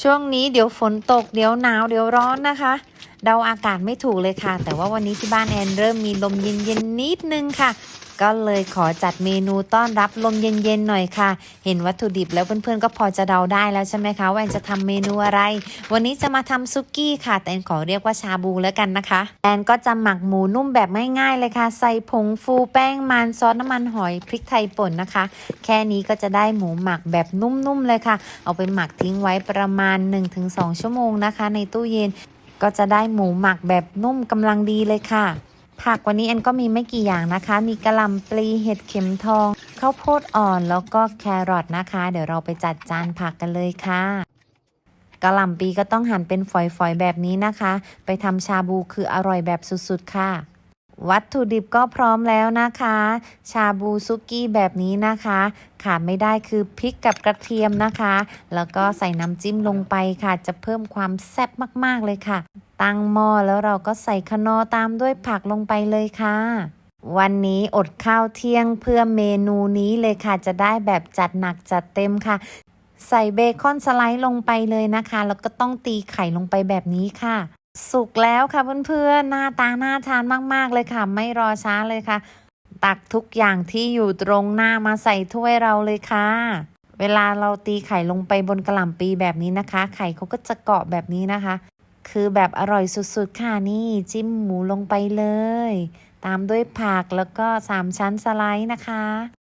ช่วงนี้เดี๋ยวฝนตกเดี๋ยวหนาวเดี๋ยวร้อนนะคะ เดาอากาศไม่ถูกเลยค่ะ แต่ว่าวันนี้ที่บ้านแอนเริ่มมีลมเย็นๆนิดนึงค่ะ ก็เลยขอจัดเมนูต้อนรับลมเย็นๆหน่อยค่ะ เห็นวัตถุดิบแล้วเพื่อนๆก็พอจะเดาได้แล้วใช่ไหมคะว่าจะทำเมนูอะไร วันนี้จะมาทำซุกี้ค่ะ แต่นขอเรียกว่าชาบูแล้วกันนะคะแอนก็จะหมักหมูนุ่มแบบง่ายๆเลยค่ะ ใส่ผงฟูแป้งมันซอสน้ำมันหอยพริกไทยป่นนะคะ แค่นี้ก็จะได้หมูหมักแบบนุ่มๆเลยค่ะ เอาไปหมักทิ้งไว้ประมาณ 1-2 ชั่วโมงนะคะ ในตู้เย็นก็จะได้หมูหมักแบบนุ่มกำลังดีเลยค่ะ ผักวันนี้แอนก็มีไม่กี่อย่างนะคะ มีกระหล่ำปลีเห็ดเข็มทองข้าวโพดอ่อนแล้วก็แครอทนะคะ เดี๋ยวเราไปจัดจานผักกันเลยค่ะกระหล่ำปลีก็ต้องหั่นเป็นฝอยๆ แบบนี้นะคะ ไปทำชาบูคืออร่อยแบบสุดๆ ค่ะ วัตถุดิบก็พร้อมแล้วนะคะ ชาบูซุกี้แบบนี้นะคะ ขาดไม่ได้คือพริกกับกระเทียมนะคะ แล้วก็ใส่น้ำจิ้มลงไปค่ะ จะเพิ่มความแซ่บมากๆเลยค่ะ ตั้งหม้อแล้วเราก็ใส่คนอตามด้วยผักลงไปเลยค่ะ วันนี้อดข้าวเที่ยงเพื่อเมนูนี้เลยค่ะ จะได้แบบจัดหนักจัดเต็มค่ะ ใส่เบคอนสไลด์ลงไปเลยนะคะ แล้วก็ต้องตีไข่ลงไปแบบนี้ค่ะ สุกแล้วค่ะเพื่อนๆหน้าตาน่าทานมากๆเลยค่ะ ไม่รอช้าเลยค่ะ ตักทุกอย่างที่อยู่ตรงหน้ามาใส่ถ้วยเราเลยค่ะเวลาเราตีไข่ลงไปบนกระหล่ำปีแบบนี้นะคะ ไข่เขาก็จะเกาะแบบนี้นะคะ คือแบบอร่อยสุดๆ ค่ะนี่จิ้มหมูลงไปเลย ตามด้วยผักแล้วก็สามชั้นสไลด์นะคะ